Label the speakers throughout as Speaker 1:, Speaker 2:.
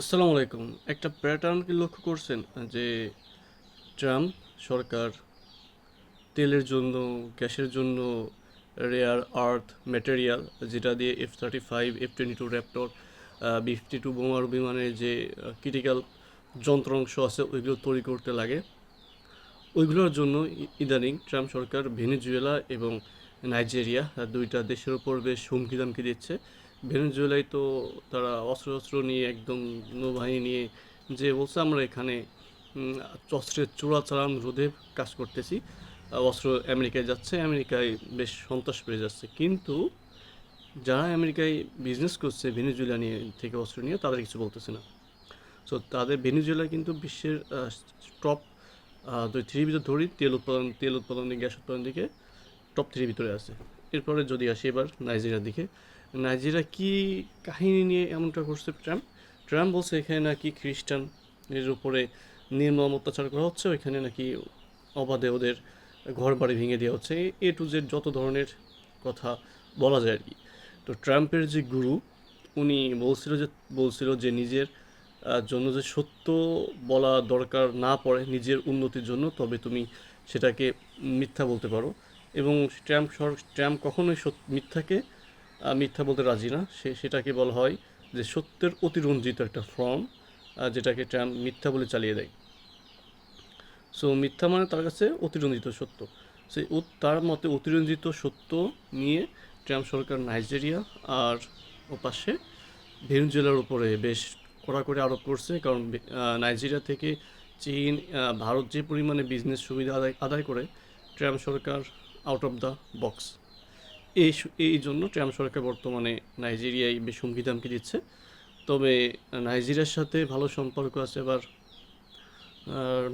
Speaker 1: আসসালামু আলাইকুম। একটা প্যাটার্ন কি লক্ষ্য করছেন? যে ট্রাম্প সরকার তেলের জন্য, গ্যাসের জন্য রেয়ার আর্থ ম্যাটেরিয়াল যেটা দিয়ে F thirty five F twenty two raptor B fifty two bomber বিমানের যে ক্রিটিক্যাল যন্ত্রাংশ আছে, ওইগুলো তৈরি করতে লাগে। ওইগুলোর জন্য ইদানিং ট্রাম্প সরকার ভেনেজুয়েলা এবং নাইজেরিয়া দুইটা দেশের ওপর বেশ হুমকি দামকি দিচ্ছে। ভেনেজুয়েলায় তো তারা অস্ত্র অস্ত্র নিয়ে একদম নৌবাহিনী নিয়ে যে বলছে, আমরা এখানে অস্ত্রের চোরাচালান রোধে কাজ করতেছি। অস্ত্র আমেরিকায় যাচ্ছে, আমেরিকায় বেশ সন্ত্রাস বেড়ে যাচ্ছে। কিন্তু যারা আমেরিকায় বিজনেস করছে ভেনেজুয়েলা নিয়ে থেকে অস্ত্র নিয়ে, তাদের কিছু বলতেছে না। সো তাদের ভেনেজুয়েলা কিন্তু বিশ্বের টপ দুই থ্রির ভিতরে ধরি, তেল উৎপাদন তেল উৎপাদন গ্যাস উৎপাদন দিকে টপ থ্রির ভিতরে আছে। এরপরে যদি আসি এবার নাইজেরিয়ার দিকে, নাইজেরিয়া কি কাহিনী নিয়ে এমনটা করছে ট্রাম্প ট্রাম্প বলছে এখানে নাকি খ্রিস্টান এর উপরে নির্মম অত্যাচার করা হচ্ছে, ওইখানে নাকি অবাধে ওদের ঘর বাড়ি ভেঙে দেওয়া হচ্ছে। এ টু জেড যত ধরনের কথা বলা যায় আর কি। তো ট্রাম্পের যে গুরু, উনি বলছিল যে বলছিল যে নিজের জন্য যে সত্য বলা দরকার না পড়ে নিজের উন্নতির জন্য, তবে তুমি সেটাকে মিথ্যা বলতে পারো। এবং ট্রাম্প সর ট্রাম্প কখনোই মিথ্যাকে মিথ্যা বলতে রাজি না। সে সেটাকে বলা হয় যে সত্যের অতিরঞ্জিত একটা ফর্ম যেটাকে ট্রাম্প মিথ্যা বলে চালিয়ে দেয়। সো মিথ্যা মানে তার কাছে অতিরঞ্জিত সত্য। ও- তার মতে অতিরঞ্জিত সত্য নিয়ে ট্রাম্প সরকার নাইজেরিয়া আর ও পাশে ভেনেজুয়েলার উপরে বেশ কড়াকড়ি আরোপ করছে। কারণ নাইজেরিয়া থেকে চীন ভারত যে পরিমাণে বিজনেস সুবিধা আদায় আদায় করে ট্রাম্প সরকার আউট অফ দ্য বক্স এই এই জন্য ট্রাম্প সরকার বর্তমানে নাইজেরিয়ায় বেশ হুমকি দামকি দিচ্ছে। তবে নাইজেরিয়ার সাথে ভালো সম্পর্ক আছে আবার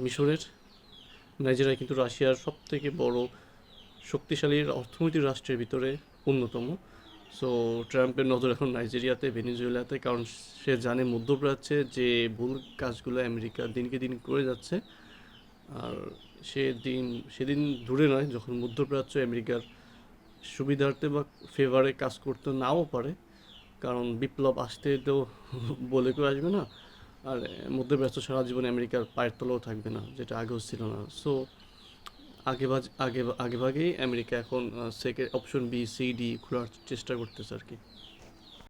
Speaker 1: মিশরের। নাইজেরিয়া কিন্তু রাশিয়ার সব থেকে বড় শক্তিশালী অর্থনৈতিক রাষ্ট্রের ভিতরে অন্যতম। সো ট্রাম্পের নজর এখন নাইজেরিয়াতে, ভেনিজুয়েলাতে, কারণ সে জানে মধ্যপ্রাচ্যে যে ভুল কাজগুলো আমেরিকা দিনকে দিন করে যাচ্ছে। আর সে দিন সেদিন দূরে নয়, যখন মধ্যপ্রাচ্য আমেরিকার সুবিধার্থে বা ফেভারে কাজ করতে নাও পারে, কারণ বিপ্লব আসতে তো বলে কেউ আসবে না, আর মধ্যপ্রাচ্য সারা জীবন আমেরিকার পায়ের তলাও থাকবে না, যেটা আগেও ছিল না। সো আগে আগে আগে ভাগেই আমেরিকা এখন second option B C D খোলার চেষ্টা করতেছে আর কি।